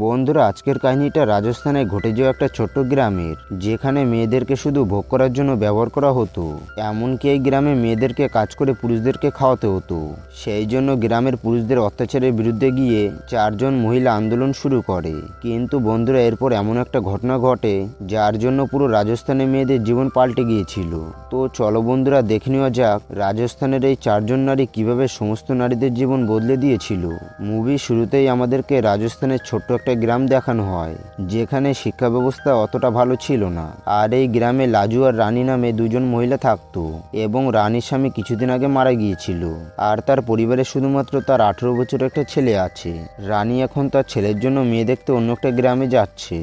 বন্ধুরা, আজকের কাহিনীটা রাজস্থানে ঘটে যাওয়া একটা ছোট্ট গ্রামের, যেখানে মেয়েদেরকে শুধু ভোগ করার জন্য ব্যবহার করা হতো। এমনকি এই গ্রামে মেয়েদেরকে কাজ করে পুরুষদেরকে খাওয়াতে হতো। সেই জন্য গ্রামের পুরুষদের অত্যাচারের বিরুদ্ধে গিয়ে চারজন মহিলা আন্দোলন শুরু করে। কিন্তু বন্ধুরা, এরপর এমন একটা ঘটনা ঘটে, যার জন্য পুরো রাজস্থানে মেয়েদের জীবন পাল্টে গিয়েছিল। তো চলো বন্ধুরা, দেখে নেওয়া যাক রাজস্থানের এই চারজন নারী কীভাবে সমস্ত নারীদের জীবন বদলে দিয়েছিল। মুভি শুরুতেই আমাদেরকে রাজস্থানের ছোট্ট একটা গ্রাম দেখানো হয়, যেখানে শিক্ষা ব্যবস্থা অতটা ভালো ছিল না। আর এই গ্রামে লাজু আর রানী নামে দুজন মহিলা থাকতো এবং রানীর স্বামী কিছুদিন আগে মারা গিয়েছিল। আর তার পরিবারে শুধুমাত্র তার আঠেরো বছর একটা ছেলে আছে। রানী এখন তার ছেলের জন্য মেয়ে দেখতে অন্য একটা গ্রামে যাচ্ছে।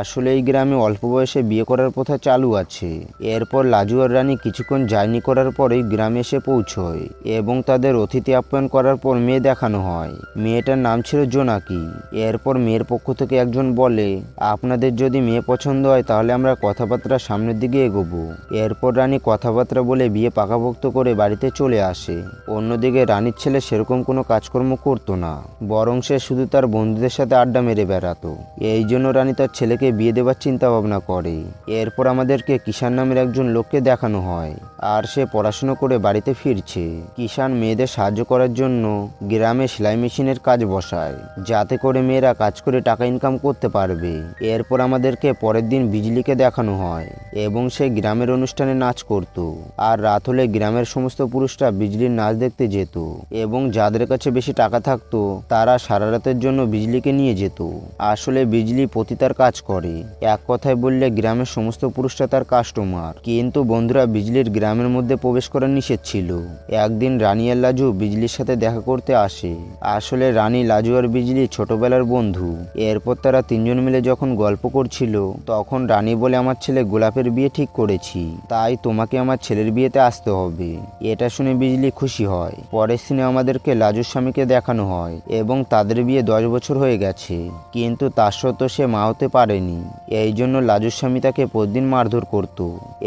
আসলে এই গ্রামে অল্প বয়সে বিয়ে করার প্রথা চালু আছে। এরপর লাজু আর রানী কিছুক্ষণ জার্নি করার পরেই গ্রামে এসে পৌঁছয় এবং তাদের অতিথি আপ্যায়ন করার পর মেয়ে দেখানো হয়। মেয়েটার নাম ছিল জোনাকি। এরপর মেয়ের পক্ষ থেকে একজন বলে, আপনাদের যদি মেয়ে পছন্দ হয়, তাহলে আমরা কথাবার্তা সামনের দিকে এগোবো। এরপর রানী কথাবার্তা বলে বিয়ে পাকাভোক্ত করে বাড়িতে চলে আসে। অন্যদিকে রানীর ছেলে সেরকম কোনো কাজকর্ম করতো না, বরং সে শুধু তার বন্ধুদের সাথে আড্ডা মেরে বেড়াতো। এই জন্য রানী তার ছেলেকে বিয়ে দেবার চিন্তা ভাবনা করে। এরপর আমাদেরকে কিষান নামের একজন লোককে দেখানো হয়, আর সে পড়াশুনো করে বাড়িতে ফিরছে। কিষান মেয়েদের সাহায্য করার জন্য গ্রামে সেলাই মেশিনের কাজ বসায়, যাতে করে মেয়েরা কাজ করে টাকা ইনকাম করতে পারবে। এরপর আমাদেরকে পরের দিন বিজলিকে দেখানো হয় এবং সে গ্রামের অনুষ্ঠানে নাচ করত। আর রাত হলে গ্রামের সমস্ত পুরুষরা বিজলির নাচ দেখতে যেত এবং যাদের কাছে বেশি টাকা থাকতো, তারা সারা রাতের জন্য বিজলিকে নিয়ে যেত। আসলে বিজলি পতিতার কাজ করে। এক কথায় বললে গ্রামের সমস্ত পুরুষরা তার কাস্টমার কিন্তু বন্ধুরা বিজলির গ্রামের মধ্যে প্রবেশ করা নিষেধ ছিল। একদিন রানী আর লাজু বিজলির সাথে দেখা করতে আসে। আসলে রানী লাজু আর বিজলি ছোটবেলার বন্ধু। এরপর তারা তিনজন মিলে যখন গল্প করছিল, তখন রানী বলে আমার ছেলে গোলাপের বিয়ে ঠিক করেছি, তাই তোমাকে আমার ছেলের বিয়েতে আসতে হবে। এটা শুনে বিজলি খুশি হয়। পরের সিনে আমাদেরকে লাজুর স্বামীকে দেখানো হয় এবং তাদের বিয়ে দশ বছর হয়ে গেছে, কিন্তু তার সত্ত্বেও সে মা হতে পারেনি। এই জন্য লাজুর স্বামী তাকে প্রতিদিন মারধর করত।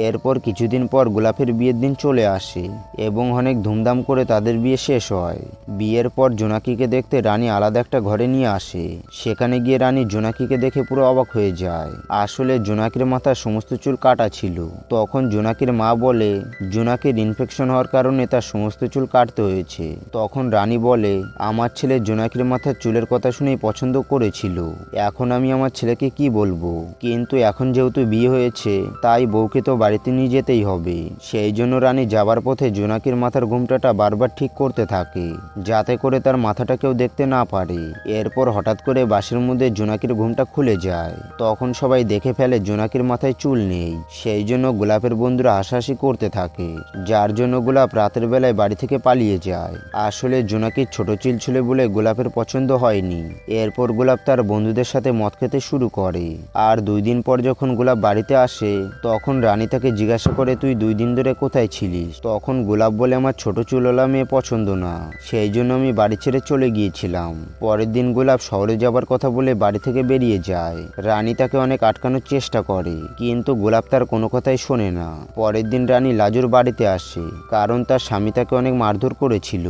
এরপর কিছুদিন পর গোলাপের বিয়ের দিন চলে আসে এবং অনেক ধুমধাম করে তাদের বিয়ে শেষ হয়। বিয়ের পর জোনাকিকে দেখতে রানী আলাদা একটা ঘরে নিয়ে আসে। সেখানে গিয়ে রানী জোনাকিকে দেখে পুরো অবাক হয়ে যায়। আসলে জোনাকির মাথার সমস্ত চুল কাটা ছিল। তখন জোনাকির মা বলে, জোনাকির ইনফেকশন হওয়ার কারণে তার সমস্ত চুল কাটতে হয়েছে। তখন রানী বলে, আমার ছেলে জোনাকির মাথার চুলের কথা শুনেই পছন্দ করেছিল। এখন আমি আমার ছেলেকে কি বলব? কিন্তু এখন যেহেতু বিয়ে হয়েছে, তাই বউকে তো বাড়িতে নিয়ে যেতেই হবে। সেই জন্য রানী যাবার পথে জোনাকির মাথার ঘুমটাটা বারবার ঠিক করতে থাকে, যাতে করে তার মাথাটা কেউ দেখতে না পারে। এরপর হঠাৎ করে বাসের মধ্যে জোনাকির ঘুমটা খুলে যায়। তখন সবাই দেখে ফেলে জোনাকির মাথায় চুল নেই। সেই জন্য গোলাপের বন্ধুরা হাসাহাসি করতে থাকে, যার জন্য গোলাপ রাতের বেলায় বাড়ি থেকে পালিয়ে যায়। আসলে জোনাকির ছোট চুল ছিল বলে গোলাপের পছন্দ হয়নি। এরপর গোলাপ তার বন্ধুদের সাথে মদ খেতে শুরু করে। আর দুই দিন পর যখন গোলাপ বাড়িতে আসে, তখন রানী তাকে জিজ্ঞাসা করে, তুই দুই দিন ধরে কোথায় ছিলিস? তখন গোলাপ বলে, আমার ছোট চুলওয়ালা মেয়ে পছন্দ না। সেই জন্য আমি বাড়ি ছেড়ে চলে গিয়েছিলাম। পরের দিন গোলাপ শহরে যাবার কথা বলে বাড়ি থেকে বেরিয়ে যায়। রানী তাকে অনেক আটকানোর চেষ্টা করে, কিন্তু গোলাপ তার কোনো কথাই শোনে না। পরের দিন রানী লাজুর বাড়িতে আসে, কারণ তার স্বামী তাকে অনেক মারধর করেছিল।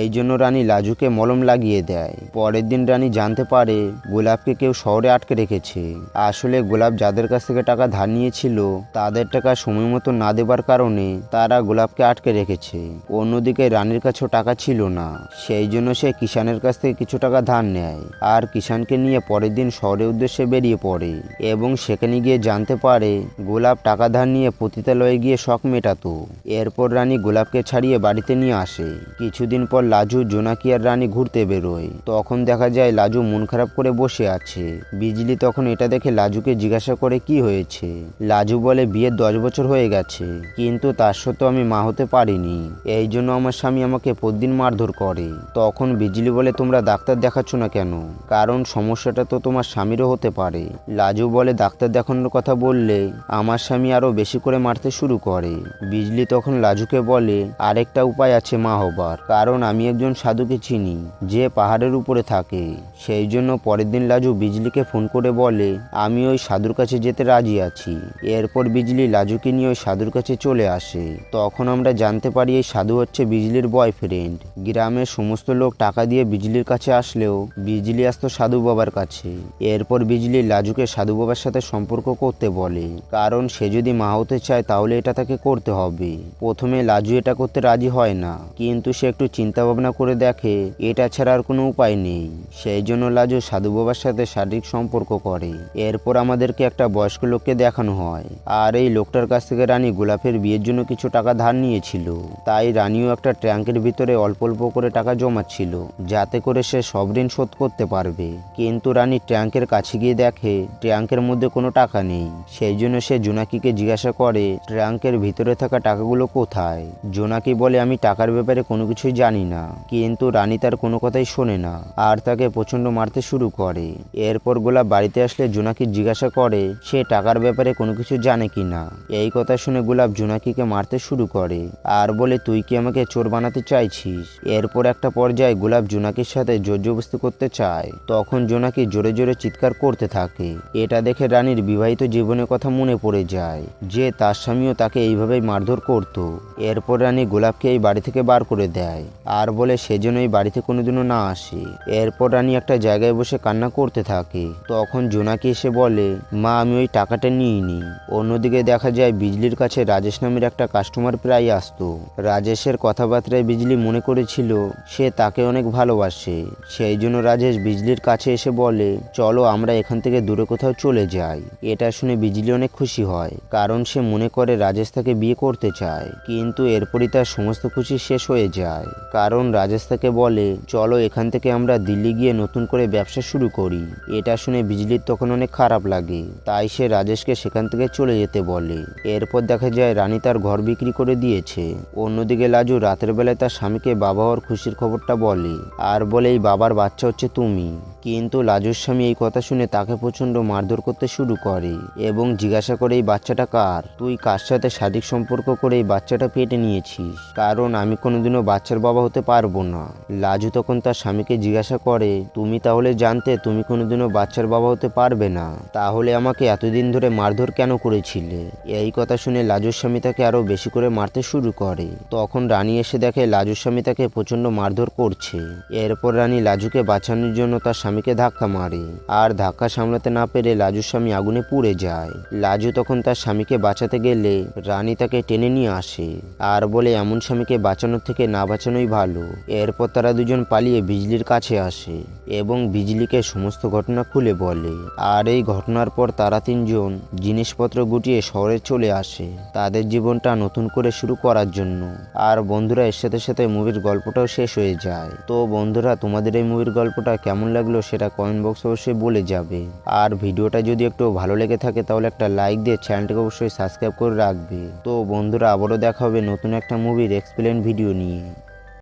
এই জন্য রানী লাজুকে মলম লাগিয়ে দেয়। পরের দিন রানী জানতে পারে, গোলাপকে কেউ শহরে আটকে রেখেছে। আসলে গোলাপ যাদের কাছ থেকে টাকা ধার নিয়েছিল, তাদের টাকা সময় মতো না দেবার কারণে তারা গোলাপকে আটকে রেখেছে। অন্যদিকে রানীর কাছেও টাকা ছিল না, সেই জন্য সে কিষানের কাছ থেকে কিছু টাকা ধার নেয়। আর কিষানকে নিয়ে পরের দিন শহরের উদ্দেশ্যে বেরিয়ে পড়ে এবং সেখানে গিয়ে জানতে পারে গোলাপ টাকা ধার নিয়ে পতিতালয়ে গিয়ে শখ মেটাতো। এরপর রানী গোলাপকে ছাড়িয়ে বাড়িতে নিয়ে আসে। কিছুদিন পর লাজু, জোনাকি আর রানী ঘুরতে বেরোয়। তখন দেখা যায় লাজু মন খারাপ করে বসে আছে। বিজলি তখন এটা দেখে লাজুকে জিজ্ঞাসা করে, কি হয়েছে? লাজু বলে বিয়ের দশ বছর হয়ে গেছে, কিন্তু তার সত্ত্বেও আমি মা হতে পারিনি। এই জন্য আমার স্বামী আমাকে প্রতিদিন মারধর করে। তখন বিজলি বলে, তোমরা ডাক্তার দেখাচ্ছ না কেন? কারণ সমস্যাটা তো তোমার স্বামীরও হতে পারে। লাজু বলে ডাক্তার দেখানোর কথা বললে আমার স্বামী আরও বেশি করে মারতে শুরু করে। বিজলি তখন লাজুকে বলে, আরেকটা উপায় আছে মা হবার। কারণ আমি একজন সাধুকে চিনি, যে পাহাড়ের উপরে থাকে। সেই জন্য পরের দিন লাজু বিজলিকে ফোন করে বলে, আমি ওই সাধুর কাছে যেতে রাজি আছি। এরপর বিজলি লাজুকে নিয়ে ওই সাধুর কাছে চলে আসে। তখন আমরা জানতে পারি এই সাধু হচ্ছে বিজলির বয়ফ্রেন্ড গ্রামের সমস্ত লোক টাকা দিয়ে বিজলির কাছে আসলেও বিজলি আসতো সাধু বাবার কাছে। এরপর বিজলি লাজুকে সাধু বাবার সাথে সম্পর্ক করতে বলে। কারণ সে যদি মা হতে চায়, তাহলে এটা তাকে করতে হবে। প্রথমে লাজু এটা করতে রাজি হয় না। কিন্তু সে একটু চিন্তা ভাবনা করে দেখে, এটা ছাড়া আর কোনো উপায় নেই। সেই জন্য লাজু সাধু বাবার সাথে শারীরিক সম্পর্ক করে। এরপর আমাদেরকে একটা বয়স্ক লোককে দেখানো হয়। আর এই লোকটার কাছ থেকে রানী গোলাপের বিয়ের জন্য কিছু টাকা ধার নিয়েছিল। তাই রানীও একটা ট্যাঙ্কের ভিতরে অল্প অল্প করে টাকা জমাচ্ছিল, যাতে করে সে সব ঋণ শোধ করতে পারবে। কিন্তু রানী ট্যাঙ্কের কাছে গিয়ে দেখে ট্যাঙ্কের মধ্যে কোনো টাকা নেই। সেই জন্য সে জোনাকিকে জিজ্ঞাসা করে ট্যাঙ্কের ভিতরে থাকা টাকাগুলো কোথায়? জোনাকি বলে, আমি টাকার ব্যাপারে কোনো কিছুই জানি না, কিন্তু রানী তার কোনো কথাই শোনে না আর তাকে প্রচণ্ড মারতে শুরু করে। এরপর গোলাপ বাড়িতে আসলে জোনাকি জিজ্ঞাসা করে, সে টাকার ব্যাপারে কোনো কিছু জানে কি না? এই কথা শুনে গোলাপ জোনাকিকে মারতে শুরু করে, আর বলে, তুই কি আমাকে চোর বানাতে চাইছিস? এরপর একটা পর্যায়ে গোলাপ জোনাকির সাথে জোরজবস্তি করতে চায়। তখন জোনাকি জোরে জোরে চিৎকার করতে থাকে। এটা দেখে রানীর বিবাহিত জীবনের কথা মনে পড়ে যায় যে তার স্বামীও তাকে এইভাবেই মারধর করত। এরপর রানী গোলাপকে এই বাড়ি থেকে বার করে দেয়। আর বলে সেজন্য এই বাড়িতে কোনোদিনও না আসে। এরপর রানী একটা জায়গায় বসে কান্না করতে থাকে। তখন জোনাকি এসে বলে, মা, আমি ওই টাকাটা নিইনি। অন্যদিকে দেখা যায় বিজলির কাছে রাজেশ নামের একটা কাস্টমার প্রায় আসতো। রাজেশের কথাবার্তায় বিজলি মনে করেছিল, সে তাকে অনেক ভালোবাসে। সেই জন্য রাজেশ বিজলির কাছে এসে বলে, চলো আমরা এখান থেকে দূরে কোথাও চলে যাই। এটা শুনে বিজলি অনেক খুশি হয়, কারণ সে মনে করে রাজেশ তাকে বিয়ে করতে চায়, কিন্তু এরপরই তার সমস্ত খুশি শেষ হয়ে যায়। কারণ রাজেশ তাকে বলে, চলো এখান থেকে আমরা দিল্লি গিয়ে নতুন করে ব্যবসা শুরু করি। এটা শুনে বিজলির তখন অনেক খারাপ লাগে, তাই সে রাজেশকে সেখান থেকে চলে যেতে বলে। এরপর দেখা যায় রানী তার ঘর বিক্রি করে দিয়েছে। অন্যদিকে লাজু রাতের বেলায় তার স্বামীকে বাবা হওয়ার খুশির খবরটা বলে, আর বলে এই বাবার বাচ্চা হচ্ছে তুমি। কিন্তু লাজুর স্বামী এই কথা শুনে তাকে প্রচণ্ড মারধর করতে শুরু করে এবং জিজ্ঞাসা করে, এই বাচ্চাটা কার? তুই কার সাথে শারীরিক সম্পর্ক করে এই বাচ্চাটা পেটে নিয়েছিস? কারণ আমি কোনোদিনও বাচ্চার বাবা হতে পারব না। লাজু তখন তার স্বামীকে জিজ্ঞাসা করে, তুমি তাহলে জানতে তুমি কোনোদিনও বাচ্চার বাবা হতে পারবে না? তাহলে আমাকে এতদিন ধরে মারধর কেন করেছিলে? এই কথা শুনে লাজুর স্বামী তাকে আরও বেশি করে মারতে শুরু করে। তখন রানী এসে দেখে লাজুর স্বামী তাকে প্রচণ্ড মারধর করছে। এরপর রানী লাজুকে বাঁচানোর জন্য তার স্বামীকে ধাক্কা মারে। আর ধাক্কা সামলাতে না পেরে লাজুর স্বামী আগুনে পুড়ে যায়। লাজু তখন তার স্বামীকে বাঁচাতে গেলে রানী তাকে টেনে নিয়ে আসে। আর বলে, এমন স্বামীকে বাঁচানোর থেকে না বাঁচানোই ভালো। এরপর তারা দুজন পালিয়ে বিজলির কাছে আসে এবং বিজলিকে সমস্ত ঘটনা খুলে বলে। আর এই ঘটনার পর তারা তিনজন জিনিসপত্র গুটিয়ে শহরে চলে আসে তাদের জীবনটা নতুন করে শুরু করার জন্য। আর বন্ধুরা, এর সাথে সাথে মুভির গল্পটাও শেষ হয়ে যায়। তো বন্ধুরা, তোমাদের এই মুভির গল্পটা কেমন লাগল সেটা কমেন্ট বক্সে অবশ্যই বলে যাবে। আর ভিডিওটা যদি একটু ভালো লেগে থাকে তাহলে একটা লাইক দিয়ে চ্যানেলটাকে অবশ্যই সাবস্ক্রাইব করে রাখবে। তো বন্ধুরা, আবারও দেখা হবে নতুন একটা মুভির এক্সপ্লেন ভিডিও নিয়ে।